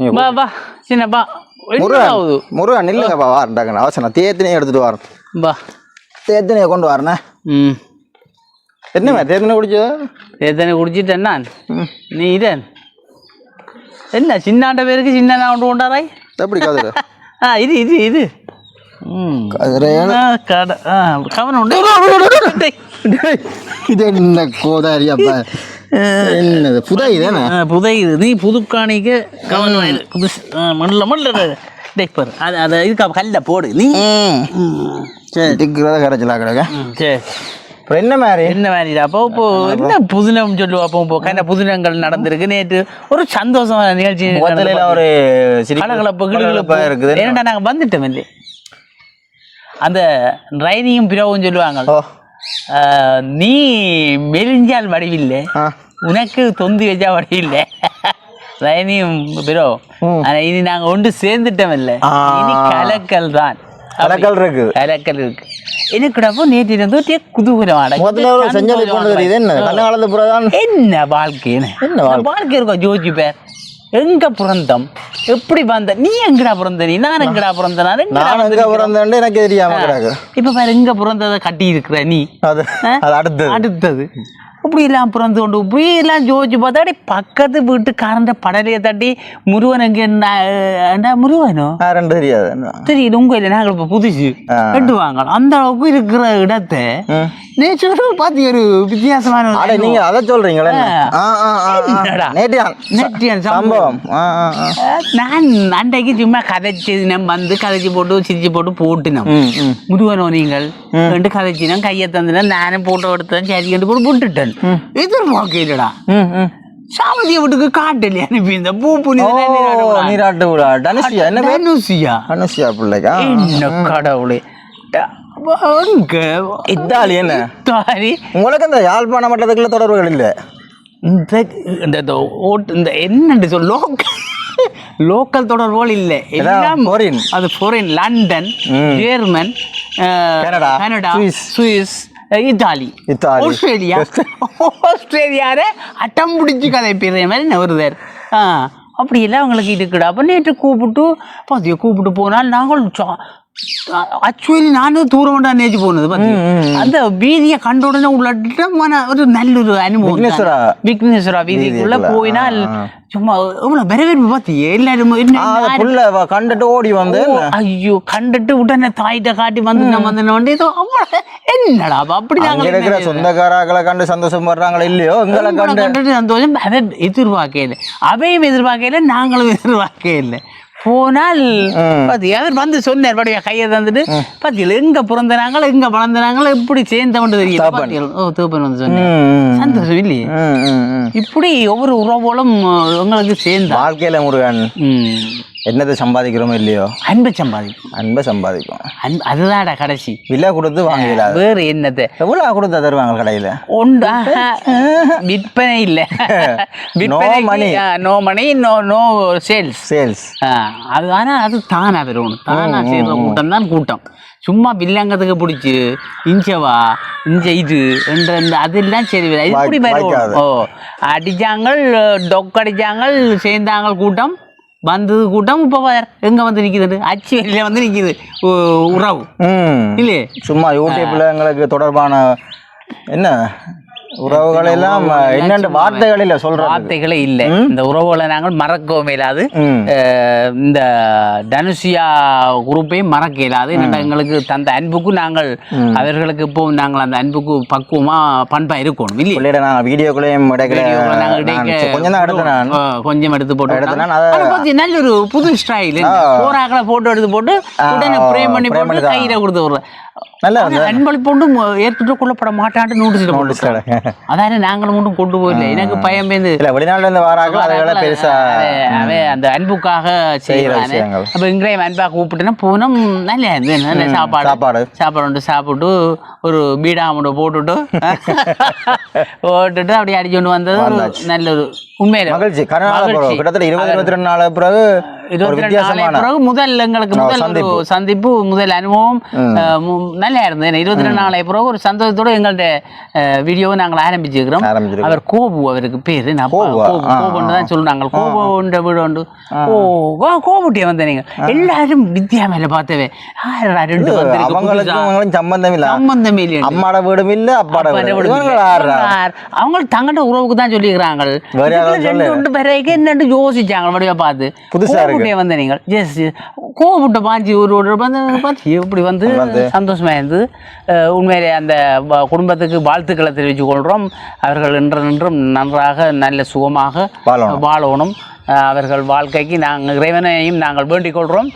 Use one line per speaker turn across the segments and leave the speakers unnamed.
நீங்க
வா வா சின்னப்பா என்ன
முருகன்
ஆகுது
முருகன் நில்லுங்கப்பா வாரண்டாங்கண்ணா அவசரம் தேத்தினையும் எடுத்துட்டு வரேன்
வா
தேத்தினையை கொண்டு வரேண்ணே
ம்
என்ன தேத்தினை குடிச்சதா
எத்தனை குடிச்சிட்டேன் நான் நீ இதன் என்ன சின்னாண்ட பேருக்கு சின்ன நான் கொண்டு கொண்டாராய்
எப்படி கதிர
ஆ இது இது இது ம்
கதிரையான
ஆ, கடை ஆ கவனம் உண்டு டேய்.
இது என்ன கோதாரி அப்பா என்னது புதா இதுதானே
ஆ, புதையுது நீ புதுக்காணிக்கு கவனம். புதுசு. மண்ணில் மண்ணில் டேக் பாரு. அது அதை இதுக்கு கல்ல போடு. நீ. சரி.
திக்கிறத கரைச்சலா கிடக்க
சரி.
அப்புறம் என்ன மாதிரி?
என்ன வேலைடா அப்போ இப்போ என்ன புதினம் சொல்லுவா அப்போ இப்போ என்ன புதினங்கள் நடந்திருக்கு. நேற்று ஒரு சந்தோஷமான நிகழ்ச்சி
ஒரு
கலகலப்பு கிளுகிளுப்பு.
இருக்குது.
ஏன்டா நாங்கள் வந்துட்டோம் இல்லை அந்த ரைனியும் பிறவும் சொல்லுவாங்க. நீ மெலிஞ்சால் வடிவில்லை. உனக்கு தொந்தி வச்சா வடிவில்லை. ரைனியும் பிறோ
ம்.
ஆனா இனி நாங்க ஒன்று சேர்ந்துட்டோம் இல்லை. இனி கலக்கல் தான்.
கலக்கல் இருக்கு.
கலக்கல் இருக்கு. எனக்குடப்போ நேற்று இருந்து ஒரே குதூகலம்
முதல்ல ஒரு செஞ்சலி கொண்டு தெரியுது என்ன?
வாழ்க்கைன்னு
என்ன வாழ்க்கை?
வாழ்க்கை? இருக்கும் ஜோஜி பேர்? எங்க பிறந்தோம்? எப்படி வந்த நீ எங்கடா பிறந்த? நீ நான் எங்கடா பிறந்த நான்
எங்க பிறந்தேன் எனக்கு தெரியாம
இப்ப பாரு எங்க பிறந்ததை கட்டி இருக்கிற நீ.
அது அடுத்தது.
அடுத்தது. இப்படி எல்லாம் பிறந்து கொண்டு இப்படி எல்லாம் ஜோதிச்சு பார்த்தா அப்படியே பக்கத்து வீட்டுக்காரன் படலையை தட்டி முருகன் எங்க என்ன முருகனோ?
ரெண்டு தெரியாது.
தெரியல உங்க இல்லை நாங்கள் இப்போ புதுசு.
ஆ.
கட்டுவாங்க அந்த அளவுக்கு இருக்கிற இடத்தை
ம்.
நேற்று பார்த்து ஒரு வித்தியாசமான ஒரு
அட நீங்க அதை சொல்றீங்களே? நேட்டியான்.
நேற்றியன் சம்பவம். நான் அன்றைக்கு சும்மா கதைச்சு நம்ம வந்து கதைச்சு போட்டு சிரிச்சு போட்டு போட்டுனோம்.
ம் ம்.
முருகனோ நீங்கள்? ரெண்டு கதைச்சினோம் கையை தந்தினோம் நானும் போட்டோ எடுத்தேன் சரி கண்டு போட்டு போட்டுட்டேன். எதிர்பார்க்கலடா.
ம் ம்.
சாமதிய வீட்டுக்கு காட்டலையே அனுப்பி இந்த பூ
ஓ
புனித
நீராட்டு விழா. தனுஷியா? என்ன பேர்?
தனுசியா
தனுஷியா பிள்ளைக்கா?
என்ன கடவுளே.
இத்தாலி என்ன?
தாரி
உங்களுக்கு இந்த யாழ்ப்பாண மட்டத்துக்குள்ள தொடர்புகள் இல்லை.
இந்த இந்த ஓட்டு இந்த என்னண்டு சொல்? லோக்கல் லோக்கல் தொடர்புகள் இல்லை. எல்லாம்
foreign.
அது foreign London. German
Canada,
Canada
Swiss.
Italy.
Italy.
Australia. ஆஸ்திரேலியார அட்டம் பிடிச்சி கதை பேர மாதிரி என்ன வருதார் ஆ அப்படி எல்லாம் அவங்களுக்கு இருக்குடா. அப்போ நேற்று கூப்பிட்டு பாத்தியா கூப்பிட்டு போனால் நாங்கள் பாத்தியா? அந்த வீதியை கண்ட உடனே உள்ளிட்ட மன ஒரு நல்ல ஒரு அனுபவம்
விக்னேஸ்வரா.
விக்னேஸ்வரா வீதிக்குள்ள
வீதிக்குள்ள,
போயினால்
ஆ, ஆ.
சும்மா எவ்வளவு வரவேற்பு பாத்தியே எல்லாரும்
கண்டுட்டு ஓடி வந்து
ஐயோ கண்டுட்டு உடனே தாயிட்ட காட்டி வந்து நம்ம வந்து ஏதோ என்னடா அப்ப அப்படி
அங்க இருக்கிற
நாங்கள்
சொந்தக்காராக்களை கண்டு சந்தோஷம் படுறாங்களா இல்லையோ? எங்களை கண்டு.
கண்டுட்டு சந்தோஷம் அதை எதிர்பார்க்கல அவையும் எதிர்பார்க்கல நாங்களும் எதிர்பார்க்கல போனால் அவர் வந்து சொன்னார் படியா கையை தந்துட்டு பாத்தீங்களா எங்க பிறந்தனாங்களோ எங்க வளர்ந்தனாங்களோ எப்படி சேர்ந்தவன்ட்டு தெரியல? ஓ தூப்பன் வந்து சொன்னேன் சந்தோஷம் இல்லையே. இப்படி ஒவ்வொரு உறவுகளும் உங்களுக்கு சேர்ந்தா.
வாழ்க்கையில முருகன். என்னத்தை சம்பாதிக்கிறோமோ இல்லையோ?
அன்பை சம்பாதிக்கும்.
அன்பை சம்பாதிக்கும்.
அன்பு அதுதான்டா கடைசி.
விலை கொடுத்து வாங்கலாது
வேறு என்னத்தை
எவ்வளவு கொடுத்தா தருவாங்க கடையில?
உண்டு. விற்பனை? இல்லை.
money.
No money no no sales.
Sales.
அது ஆனால் அது தானா வரும் தானா சேர்ற கூட்டம் தான் கூட்டம். சும்மா வில்லங்கத்துக்கு பிடிச்சி இஞ்சவா இஞ்ச இது என்ற இந்த அதெல்லாம் சரி இப்படி வரும். ஓ அடிச்சாங்கள் டொக் அடிச்சாங்கள் சேர்ந்தாங்க கூட்டம். வந்தது கூட்டம் இப்போ பார் எங்க வந்து நிக்குது அச்சு வெளியில வந்து நிக்குது. உ- உறவு. இல்லையே?
சும்மா யூடியூப்ல எங்களுக்கு தொடர்பான என்ன? உறவுகள் எல்லாம் என்னென்ன வார்த்தைகளில் சொல்றது?
வார்த்தைகளே இல்லை. இந்த உறவுகளை நாங்கள் மறக்கவும் இயலாது இந்த தனுஷியா குரூப்பையும் மறக்க இயலாது. என்னடா எங்களுக்கு தந்த அன்புக்கு நாங்கள் அவர்களுக்கு இப்போ நாங்கள் அந்த அன்புக்கு பக்குவமா பண்பா இருக்கணும் இல்லையா?
நான் வீடியோக்குள்ளேயும் கொஞ்சம்
எடுத்து போட்டு நல்ல ஒரு புது ஸ்டைல் போராக்களை போட்டோ எடுத்து போட்டு உடனே பிரேம் பண்ணி போட்டு. கையில கொடுத்து விடுறேன்.
நல்லா
ஆனா அன்பளிப்பு ஒன்றும் ஏற்றுட்டு கொள்ளப்பட மாட்டான்ட்டு நோட்டீஸ் போட்டு அதான நாங்களும் மட்டும் கொண்டு போயில எனக்கு பயம் பேருந்து
இல்ல வெளிநாட்டுல இருந்து வராங்க அதை பெருசா
அந்த அன்புக்காக செய்யறானே
விஷயங்கள்.
அப்ப இங்கேயும் அன்பா கூப்பிட்டுனா போனோம் நல்லா நல்ல சாப்பாடு.
சாப்பாடு.
சாப்பாடு வந்து சாப்பிட்டு ஒரு பீடா மட்டும் போட்டுட்டு போட்டுட்டு அப்படியே அடிச்சு கொண்டு வந்தது ஒரு நல்ல ஒரு உண்மையில.
மகிழ்ச்சி. கருநாள்
மகிழ்ச்சி.
பிறகு கிட்டத்தட்ட இருபது இருபத்தி ரெண்டு நாள் பிறகு
பிறகு முதல் எங்களுக்கு முதல் ஒரு
சந்திப்பு.
முதல் அனுபவம் நல்லா இருந்தது இருபத்தி ரெண்டு நாளை பிறகு ஒரு சந்தோஷத்தோட எங்கள்ட்ட வீடியோவை நாங்கள் ஆரம்பிச்சிருக்கிறோம். அவர் கோபு அவருக்கு பேரு கோபுன்னு தான் சொல்றாங்க கோபுன்ற வீடு உண்டு ஓ கோபுட்டிய வந்த நீங்க எல்லாரும் வித்யா மேல பார்த்தவே ரெண்டு
அவங்களுக்கும் சம்பந்தம் இல்ல
சம்பந்தமே இல்லையா
அம்மாட வீடும் இல்ல அப்பாட
அப்பா
வீடும்
விடுங்க.
இவங்க ஆடுறா
அவங்க தங்கட உறவுக்கு தான் சொல்லிக்கிறாங்க ரெண்டு என்னன்னு யோசிச்சாங்க வடிவா பார்த்து
புதுசா
கோபுட்டே வந்த நீங்கள் எஸ் கோபுட்ட பாஞ்சி ஒரு ஒரு பார்த்து இப்படி வந்து சந்தோஷமா இருந்து உண்மையிலே அந்த குடும்பத்துக்கு வாழ்த்துக்களை தெரிவித்துக் கொள்கிறோம் அவர்கள் இன்று நின்றும் நன்றாக நல்ல சுகமாக
வாழணும்.
அவர்கள் வாழ்க்கைக்கு நாங்கள் இறைவனையும் நாங்கள் வேண்டிக் கொள்கிறோம்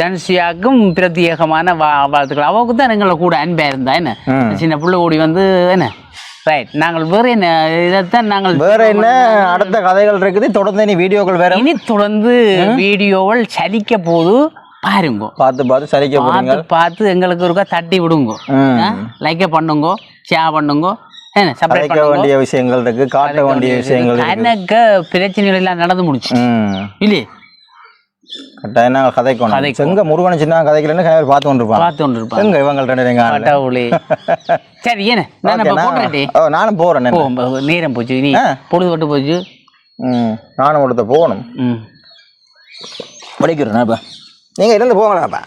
டன்சியாக்கும் பிரத்யேகமான வா வாழ்த்துக்கள் அவருக்கு தான் எங்களை கூட அன்பாக இருந்தா என்ன. சின்ன புள்ள ஓடி வந்து என்ன ரைட் நாங்கள் வேற என்ன இதைத்தான் நாங்கள்
வேற என்ன அடுத்த கதைகள் இருக்குது. தொடர்ந்து நீ வீடியோக்கள் வேற.
இனி தொடர்ந்து வீடியோவில் சலிக்க போது பாருங்க.
பார்த்து பார்த்து சரிக்க
பார்த்து பார்த்து எங்களுக்கு ஒருக்கா தட்டி விடுங்க. லைக்க பண்ணுங்க ஷேர் பண்ணுங்க. பண்ணுங்க.
வேண்டிய விஷயங்கள் இருக்கு காட்ட வேண்டிய விஷயங்கள்
எனக்கு பிரச்சனைகள் எல்லாம் நடந்து முடிச்சு இல்லையே?
கட்டாயம் நாங்கள் கதைக்கணும்.
கதைக்கணும்.
செங்க முருகன் சின்ன கதைக்கலன்னு கணவர் பார்த்து கொண்டிருப்பான்.
பார்த்து கொண்டு இருப்பாங்க
எங்க இவங்க ரெண்டு எங்க ஆளு?
கடவுளே சரி நான்
ஓ, நானும் போறேன்
நேரம் போச்சு நீ
ஆ.
பொழுதுபட்டு போச்சு.
ம் நானும் ஒருத்த போகணும். படிக்கிறேன் இப்போ. நீங்கள் இருந்து போங்களாப்பா